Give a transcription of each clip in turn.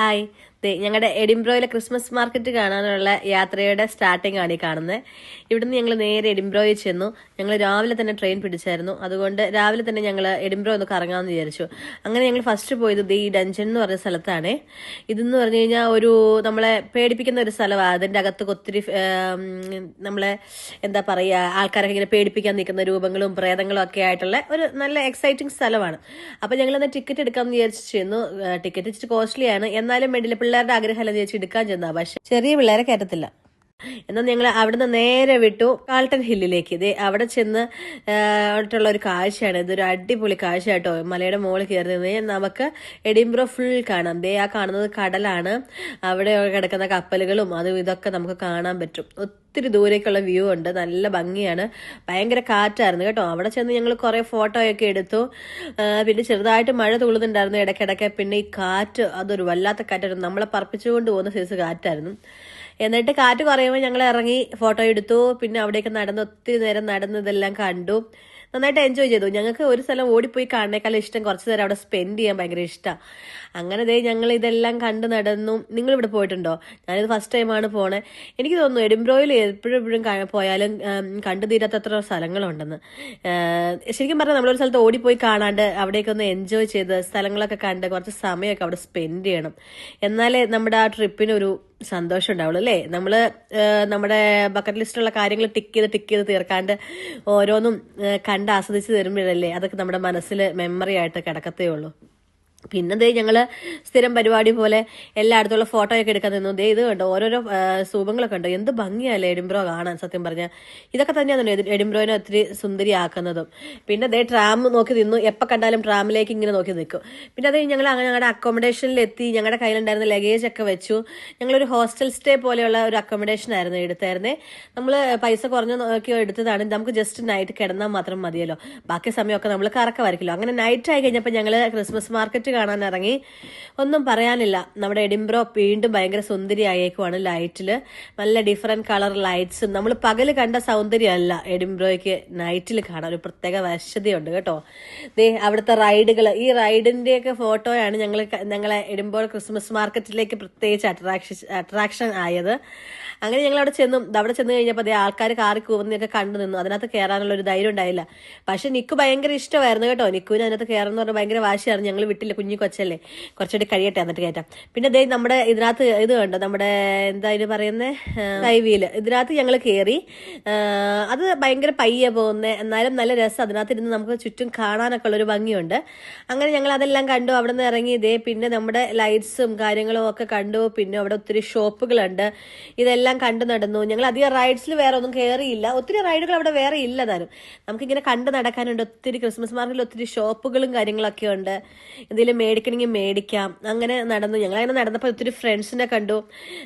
Hi. ഞങ്ങളുടെ എഡിംബ്രോയിലെ Christmas market കാണാനുള്ള യാത്രയുടെ സ്റ്റാർട്ടിംഗ് ആണ് ഈ കാണുന്നത് ഇവിടുന്ന് ഞങ്ങൾ നേരെ എഡിംബ്രോയിൽ ചെന്നു. ഞങ്ങൾ രാവിലെ തന്നെ ട്രെയിൻ പിടിച്ചായിരുന്നു. അതുകൊണ്ട് രാവിലെ തന്നെ ഞങ്ങൾ എഡിംബ്രോ ഒന്ന് കറങ്ങാമെന്ന് വിചാരിച്ചു. അങ്ങനെ ഞങ്ങൾ ഫസ്റ്റ് പോയത് ദേ ഈ ഡഞ്ചൻ എന്ന് പറഞ്ഞ സ്ഥലത്താണ്. ഇതെന്ന് പറഞ്ഞു കഴിഞ്ഞാൽ ഒരു നമ്മളെ പേടിപ്പിക്കുന്ന ഒരു സ്ഥലമാണ് അതിന്റെ അകത്ത് ഒത്തിരി നമ്മളെ എന്താ പറയുക ആൾക്കാരൊക്കെ ഇങ്ങനെ പേടിപ്പിക്കാൻ നിൽക്കുന്ന രൂപങ്ങളും പ്രേതങ്ങളും ഒക്കെ ആയിട്ടുള്ള ഒരു നല്ല എക്സൈറ്റിംഗ് സ്ഥലമാണ്. അപ്പം ഞങ്ങളന്ന് ടിക്കറ്റ് എടുക്കാമെന്ന് വിചാരിച്ചു ചെന്നു. ടിക്കറ്റ് ഇച്ചിരി കോസ്റ്റ്ലി ആണ്. എന്നാലും വേണ്ടില്ല. പിള്ളേരുടെ ആഗ്രഹമല്ല ചേച്ചി എടുക്കാൻ ചെന്നാ പക്ഷെ ചെറിയ പിള്ളേരെ കയറ്റത്തില്ല. എന്നാൽ ഞങ്ങൾ അവിടുന്ന് നേരെ വിട്ടു കാൾട്ടൺ ഹില്ലിലേക്ക്. ഇത് അവിടെ ചെന്ന് ആയിട്ടുള്ള ഒരു കാഴ്ചയാണ്. ഇതൊരു അടിപൊളി കാഴ്ച കേട്ടോ. മലയുടെ മുകളിൽ കയറി നിന്ന് നമുക്ക് എഡിംബ്രോ ഫുൾ കാണാം. ദേ ആ കാണുന്നത് കടലാണ്. അവിടെ കിടക്കുന്ന കപ്പലുകളും അതും ഇതൊക്കെ നമുക്ക് കാണാൻ പറ്റും. ഒത്തിരി ദൂരേക്കുള്ള വ്യൂ ഉണ്ട്. നല്ല ഭംഗിയാണ്. ഭയങ്കര കാറ്റായിരുന്നു കേട്ടോ. അവിടെ ചെന്ന് ഞങ്ങൾ കുറേ ഫോട്ടോയൊക്കെ എടുത്തു. പിന്നെ ചെറുതായിട്ട് മഴ തുള്ളുന്നുണ്ടായിരുന്നു ഇടയ്ക്കിടയ്ക്ക്. പിന്നെ ഈ കാറ്റ് അതൊരു വല്ലാത്ത കാറ്റായിരുന്നു. നമ്മളെ പറപ്പിച്ചുകൊണ്ട് പോകുന്ന സൈസ് കാറ്റായിരുന്നു. എന്നിട്ട് കാറ്റ് കുറയുമ്പോൾ ഞങ്ങൾ ഇറങ്ങി ഫോട്ടോ എടുത്തു. പിന്നെ അവിടെയൊക്കെ നടന്ന് ഒത്തിരി നേരം നടന്നതെല്ലാം കണ്ടു. നന്നായിട്ട് എൻജോയ് ചെയ്തു. ഞങ്ങൾക്ക് ഒരു സ്ഥലം ഓടിപ്പോയി കാണുന്നേക്കാളും ഇഷ്ടം കുറച്ച് നേരം അവിടെ സ്പെൻഡ് ചെയ്യാൻ ഭയങ്കര ഇഷ്ടമാണ് അങ്ങനെ ദേ ഞങ്ങൾ ഇതെല്ലാം കണ്ട് നടന്നു. നിങ്ങൾ ഇവിടെ പോയിട്ടുണ്ടോ? ഞാനിത് ഫസ്റ്റ് ടൈമാണ് പോണേ. എനിക്ക് തോന്നുന്നു എഡിംബ്രോയിൽ എപ്പോഴും എപ്പോഴും പോയാലും കണ്ടു തീരാത്തത്ര സ്ഥലങ്ങളുണ്ടെന്ന്. ശരിക്കും പറഞ്ഞാൽ നമ്മളൊരു സ്ഥലത്ത് ഓടിപ്പോയി കാണാണ്ട് അവിടേക്ക് ഒന്ന് എൻജോയ് ചെയ്ത് സ്ഥലങ്ങളൊക്കെ കണ്ട് കുറച്ച് സമയമൊക്കെ അവിടെ സ്പെൻഡ് ചെയ്യണം. എന്നാലേ നമ്മുടെ ആ ട്രിപ്പിനൊരു സന്തോഷം ഉണ്ടാവുള്ളൂ അല്ലേ നമ്മൾ നമ്മുടെ ബക്കറ്റ് ലിസ്റ്റിലുള്ള കാര്യങ്ങൾ ടിക്ക് ചെയ്ത് ടിക്ക് ചെയ്ത് തീർക്കാണ്ട് ഓരോന്നും കണ്ട് ആസ്വദിച്ച് തരുമ്പോഴല്ലേ അതൊക്കെ നമ്മുടെ മനസ്സിൽ മെമ്മറി ആയിട്ട് കിടക്കത്തേ ഉള്ളൂ. പിന്നെ ദേ ഞങ്ങൾ സ്ഥിരം പരിപാടി പോലെ എല്ലായിടത്തുള്ള ഫോട്ടോ ഒക്കെ എടുക്കാൻ നിന്നു. ദേ ഇത് കണ്ടോ? ഓരോരോ സൂപങ്ങളൊക്കെ ഉണ്ടോ എന്ത് ഭംഗിയല്ലേ എഡിംബ്രോ കാണാൻ സത്യം പറഞ്ഞ. ഇതൊക്കെ തന്നെയാണ് എഡിംബ്രോയിനെ ഒത്തിരി സുന്ദരിയാക്കുന്നതും. പിന്നെ ദേ ട്രാം നോക്കി നിന്നു. എപ്പോൾ കണ്ടാലും ട്രാമിലേക്ക് ഇങ്ങനെ നോക്കി നിൽക്കും. പിന്നെ അത് ഞങ്ങൾ അങ്ങനെ ഞങ്ങളുടെ അക്കോമഡേഷനിൽ എത്തി ഞങ്ങളുടെ കയ്യിലുണ്ടായിരുന്ന ലഗേജ് ഒക്കെ വെച്ചു. ഞങ്ങളൊരു ഹോസ്റ്റൽ സ്റ്റേ പോലെയുള്ള ഒരു അക്കോമഡേഷൻ ആയിരുന്നു എടുത്തായിരുന്നേ. നമ്മൾ പൈസ കുറഞ്ഞ നോക്കി എടുത്തതാണ്. നമുക്ക് ജസ്റ്റ് നൈറ്റ് കിടന്നാൽ മാത്രം മതിയല്ലോ. ബാക്കി സമയമൊക്കെ നമ്മൾ കറക്കമായിരിക്കുമല്ലോ അങ്ങനെ നൈറ്റ് ആയി കഴിഞ്ഞപ്പോൾ ഞങ്ങൾ ക്രിസ്മസ് മാർക്കറ്റ് കാണാൻ ഇറങ്ങി. ഒന്നും പറയാനില്ല. നമ്മുടെ എഡിംബ്രോ വീണ്ടും ഭയങ്കര സുന്ദരിയായേക്കുവാണ് ലൈറ്റിൽ നല്ല ഡിഫറെന്റ് കളർ ലൈറ്റ്സും നമ്മൾ പകൽ കണ്ട സൗന്ദര്യമല്ല എഡിംബ്രോയ്ക്ക് നൈറ്റിൽ കാണാൻ. ഒരു പ്രത്യേക വശതയുണ്ട് കേട്ടോ. ദേ അവിടുത്തെ റൈഡുകൾ ഈ റൈഡിന്റെയൊക്കെ ഫോട്ടോയാണ് ഞങ്ങൾ ഞങ്ങളെ എഡിംബ്രോ ക്രിസ്മസ് മാർക്കറ്റിലേക്ക് പ്രത്യേകിച്ച് അട്രാക്ഷൻ അട്രാക്ഷൻ ആയത്. അങ്ങനെ ഞങ്ങൾ അവിടെ ചെന്നു അവിടെ ചെന്ന് കഴിഞ്ഞപ്പോൾ അതേ ആൾക്കാർ കാറി കൂവുന്നതൊക്കെ കണ്ടു നിന്നു. അതിനകത്ത് കയറാനുള്ള ഒരു ധൈര്യം ഉണ്ടായില്ല പക്ഷെ നിക്ക് ഭയങ്കര ഇഷ്ടമായിരുന്നു കേട്ടോ. നിക്കുവിന് അതിനകത്ത് കയറാന്ന് പറഞ്ഞാൽ ഭയങ്കര വാശിയായിരുന്നു. ഞങ്ങൾ വിട്ടില്ല കുഞ്ഞു കൊച്ചല്ലേ? കുറച്ചുകൂടി കഴിയട്ടെ എന്നിട്ട് കയറ്റാം. പിന്നെ ദേ നമ്മുടെ ഇതിനകത്ത് ഇത് കണ്ടോ? നമ്മുടെ എന്താ ഇതിന് പറയുന്നത് കൈവീൽ. ഇതിനകത്ത് ഞങ്ങൾ കയറി. അത് ഭയങ്കര പയ്യെ പോകുന്നേ. എന്നാലും നല്ല രസം. അതിനകത്ത് ഇരുന്ന് നമുക്ക് ചുറ്റും കാണാനൊക്കെ ഉള്ളൊരു ഭംഗിയുണ്ട്. അങ്ങനെ ഞങ്ങൾ അതെല്ലാം കണ്ടു. അവിടെ നിന്ന് ഇറങ്ങി ഇതേ പിന്നെ നമ്മുടെ ലൈറ്റ്സും കാര്യങ്ങളും ഒക്കെ കണ്ടു. പിന്നെ അവിടെ ഒത്തിരി ഷോപ്പുകളുണ്ട്. ഇതെല്ലാം കണ്ടു നടന്നു. ഞങ്ങൾ അധികം റൈഡ്സിൽ വേറെ ഒന്നും കയറിയില്ല. ഒത്തിരി റൈഡുകൾ അവിടെ വേറെ ഇല്ല താനും നമുക്കിങ്ങനെ കണ്ടു നടക്കാനുണ്ട്. ഒത്തിരി ക്രിസ്മസ് മാർക്കറ്റിൽ ഒത്തിരി ഷോപ്പുകളും കാര്യങ്ങളൊക്കെ ഉണ്ട്. എന്തെങ്കിലും മേടിക്കണമെങ്കിൽ മേടിക്കാം. അങ്ങനെ നടന്നു. ഞങ്ങൾ അങ്ങനെ നടന്നപ്പോൾ ഒത്തിരി ഫ്രണ്ട്സിനെ കണ്ടു.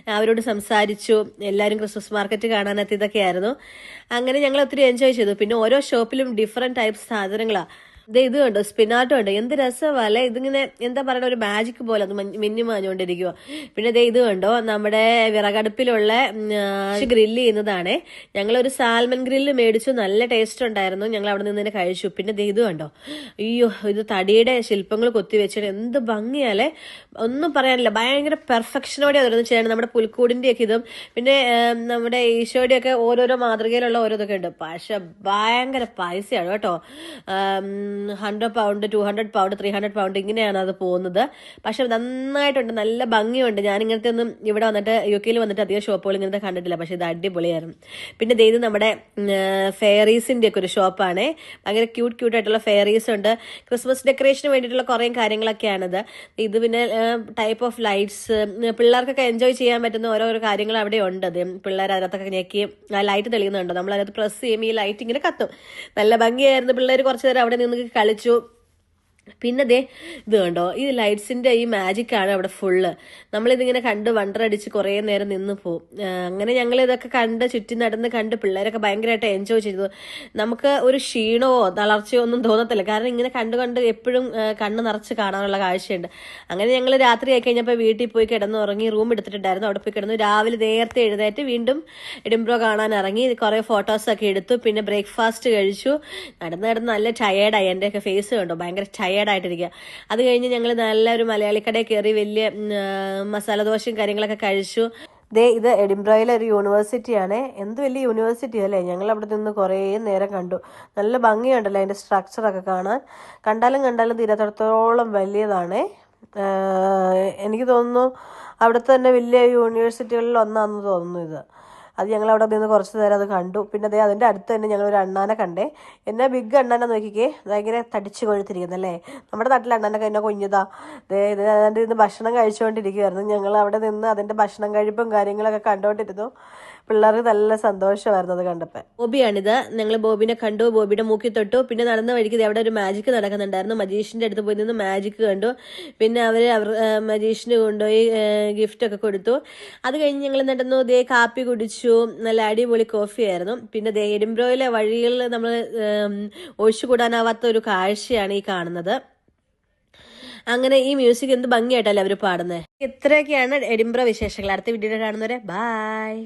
അവരോട് സംസാരിച്ചു. എല്ലാവരും ക്രിസ്മസ് മാർക്കറ്റ് കാണാനെത്തിയതൊക്കെയായിരുന്നു. അങ്ങനെ ഞങ്ങൾ ഒത്തിരി എൻജോയ് ചെയ്തു. പിന്നെ ഓരോ ഷോപ്പിലും ഡിഫറെന്റ് ടൈപ്പ് സാധനങ്ങളാണ് ഇത് കണ്ടോ? സ്പിനാട്ടോ ഉണ്ട് എന്ത് രസമല്ലേ ഇതിങ്ങനെ എന്താ പറയുക ഒരു മാജിക് പോലെ അത് മിന്നി മാഞ്ഞുകൊണ്ടിരിക്കുക പിന്നെ ദേ ഇത് കണ്ടോ? നമ്മുടെ വിറകടുപ്പിലുള്ള ഗ്രില്ല് ചെയ്യുന്നതാണ്. ഞങ്ങൾ ഒരു സാൽമൺ ഗ്രില്ല് മേടിച്ചു നല്ല ടേസ്റ്റ് ഉണ്ടായിരുന്നു. ഞങ്ങൾ അവിടെ നിന്ന് തന്നെ കഴിച്ചു. പിന്നെ ദേ ഇത് കണ്ടോ? അയ്യോ ഇത് തടിയുടെ ശില്പങ്ങൾ കൊത്തി വെച്ചിട്ട് എന്ത് ഭംഗിയാലേ ഒന്നും പറയാനില്ല. ഭയങ്കര പെർഫെക്ഷനോടെ ഓരോന്ന് ചെയ്യണം. നമ്മുടെ പുൽക്കൂടിന്റെ ഒക്കെ ഇതും പിന്നെ നമ്മുടെ ഈശോയുടെ ഒക്കെ ഓരോരോ മാതൃകയിലുള്ള ഓരോതൊക്കെ ഉണ്ട്. പക്ഷെ ഭയങ്കര പൈസയാണ് കേട്ടോ. Hundred pound two hundred pound three hundred pound ഇങ്ങനെയാണ് അത് പോകുന്നത്. പക്ഷെ നന്നായിട്ടുണ്ട് നല്ല ഭംഗിയുണ്ട്. ഞാൻ ഇങ്ങനത്തെ ഒന്നും ഇവിടെ വന്നിട്ട് യു കെയിൽ വന്നിട്ട് അധികം ഷോപ്പുകൾ ഇങ്ങനത്തെ കണ്ടിട്ടില്ല. പക്ഷെ ഇത് അടിപൊളിയായിരുന്നു. പിന്നെ ഇത് നമ്മുടെ ഫെയറീസിന്റെ ഒക്കെ ഒരു ഷോപ്പാണ്. ഭയങ്കര ക്യൂട്ട് ക്യൂട്ട് ആയിട്ടുള്ള ഫെയറീസ് ഉണ്ട്. ക്രിസ്മസ് ഡെക്കറേഷന് വേണ്ടിയിട്ടുള്ള കുറേ കാര്യങ്ങളൊക്കെയാണിത്. ഇത് പിന്നെ ടൈപ്പ് ഓഫ് ലൈറ്റ്സ് പിള്ളേർക്കൊക്കെ എൻജോയ് ചെയ്യാൻ പറ്റുന്ന ഓരോരോ കാര്യങ്ങൾ അവിടെ ഉണ്ട്. അത് പിള്ളേർ അതിനകത്തൊക്കെ ഞെക്കി ആ ലൈറ്റ് തെളിയുന്നുണ്ട്? നമ്മൾ അതിനകത്ത് പ്രസ് ചെയ്യുമ്പോൾ ഈ ലൈറ്റ് ഇങ്ങനെ കത്തും. നല്ല ഭംഗിയായിരുന്നു. പിള്ളേർ കുറച്ച് നേരം അവിടെ നിന്ന് കളിച്ചു. പിന്നെ ദേ ഇത് കണ്ടോ? ഈ ലൈറ്റ്സിന്റെ ഈ മാജിക് ആണ് അവിടെ ഫുള്ള് നമ്മളിതിങ്ങനെ കണ്ട് വണ്ടറടിച്ച് കുറേ നേരം നിന്ന് പോകും അങ്ങനെ ഞങ്ങൾ ഇതൊക്കെ കണ്ട് ചുറ്റി നടന്ന് കണ്ട് പിള്ളേരൊക്കെ ഭയങ്കരമായിട്ട് എൻജോയ് ചെയ്തു. നമുക്ക് ഒരു ക്ഷീണമോ തളർച്ചയോ ഒന്നും തോന്നത്തില്ല. കാരണം ഇങ്ങനെ കണ്ട് കണ്ട് എപ്പോഴും കണ്ണ് നിറച്ച് കാണാനുള്ള കാഴ്ചയുണ്ട്. അങ്ങനെ ഞങ്ങൾ രാത്രി ആയി കഴിഞ്ഞപ്പോൾ വീട്ടിൽ പോയി കിടന്ന് ഉറങ്ങി റൂം എടുത്തിട്ടുണ്ടായിരുന്നു. അവിടെ പോയി കിടന്നു രാവിലെ നേരത്തെ എഴുന്നേറ്റ് വീണ്ടും എഡിംബ്രോ കാണാൻ ഇറങ്ങി. കുറേ ഫോട്ടോസൊക്കെ എടുത്തു. പിന്നെ ബ്രേക്ക്ഫാസ്റ്റ് കഴിച്ചു. നടന്ന് നടന്ന് നല്ല ടയേർഡായി എന്റെയൊക്കെ ഫേസ് കണ്ടു? ഭയങ്കര ടയേർഡായിട്ടിരിക്കുക അത് കഴിഞ്ഞ് ഞങ്ങൾ നല്ലൊരു മലയാളിക്കടയിൽ കയറി വലിയ മസാലദോശയും മസാല ദോശയും കാര്യങ്ങളൊക്കെ കഴിച്ചു. ദേ ഇത് എഡിംബ്രോയിലെ ഒരു യൂണിവേഴ്സിറ്റിയാണ്. എന്ത് വലിയ യൂണിവേഴ്സിറ്റി അല്ലേ? ഞങ്ങൾ അവിടെ നിന്ന് കുറേ നേരം കണ്ടു. നല്ല ഭംഗിയുണ്ടല്ലോ അതിന്റെ സ്ട്രക്ചറൊക്കെ കാണാൻ. കണ്ടാലും കണ്ടാലും തീരത്തോളം വലിയതാണ്. എനിക്ക് തോന്നുന്നു അവിടുത്തെ തന്നെ വലിയ യൂണിവേഴ്സിറ്റികളിൽ ഒന്നാണെന്ന് തോന്നുന്നു ഇത്. അത് ഞങ്ങൾ അവിടെ നിന്ന് കുറച്ച് നേരം അത് കണ്ടു. പിന്നെ അതേ അതിന്റെ അടുത്ത് തന്നെ ഞങ്ങൾ ഒരു അണ്ണാനെ കണ്ടേ. എന്നെ ബിഗ് അണ്ണാനെ നോക്കിക്കേ. ഭയങ്കര തടിച്ച് കൊഴുത്തിരിക്കുന്നല്ലേ നമ്മുടെ നാട്ടിലെ അണ്ണാനൊക്കെ എന്നെ കുഞ്ഞതാ. അതേ അതിന്റെ ഇന്ന് ഭക്ഷണം കഴിച്ചുകൊണ്ടിരിക്കുമായിരുന്നു ഞങ്ങൾ അവിടെ നിന്ന് അതിന്റെ ഭക്ഷണം കഴിപ്പും കാര്യങ്ങളൊക്കെ കണ്ടുകൊണ്ടിരുന്നു പിള്ളേർക്ക് നല്ല സന്തോഷമായിരുന്നു അത് കണ്ടപ്പോൾ ബോബിയാണിത്. ഞങ്ങൾ ബോബിനെ കണ്ടു. ബോബിയുടെ മൂക്കി തൊട്ടു. പിന്നെ നടന്ന വഴിക്ക് അവിടെ ഒരു മാജിക് നടക്കുന്നുണ്ടായിരുന്നു. മജീഷിന്റെ അടുത്ത് പോയി നിന്ന് മാജിക് കണ്ടു. പിന്നെ അവർ അവർ മജീഷിന് കൊണ്ടുപോയി ഗിഫ്റ്റൊക്കെ കൊടുത്തു. അത് കഴിഞ്ഞ് ഞങ്ങൾ നടന്നു ഇതേ കാപ്പി കുടിച്ചു. നല്ല അടിപൊളി കോഫി ആയിരുന്നു. പിന്നെ എഡിംബ്രോയിലെ വഴികളിൽ നമ്മൾ ഒഴിച്ചുകൂടാനാവാത്ത ഒരു കാഴ്ചയാണ് ഈ കാണുന്നത്. അങ്ങനെ ഈ മ്യൂസിക് എന്ത് ഭംഗിയായിട്ടല്ലേ അവർ പാടുന്നത് ഇത്രയൊക്കെയാണ് എഡിംബ്രോ വിശേഷങ്ങൾ. അടുത്ത വീഡിയോ കാണുന്നവരെ ബായ്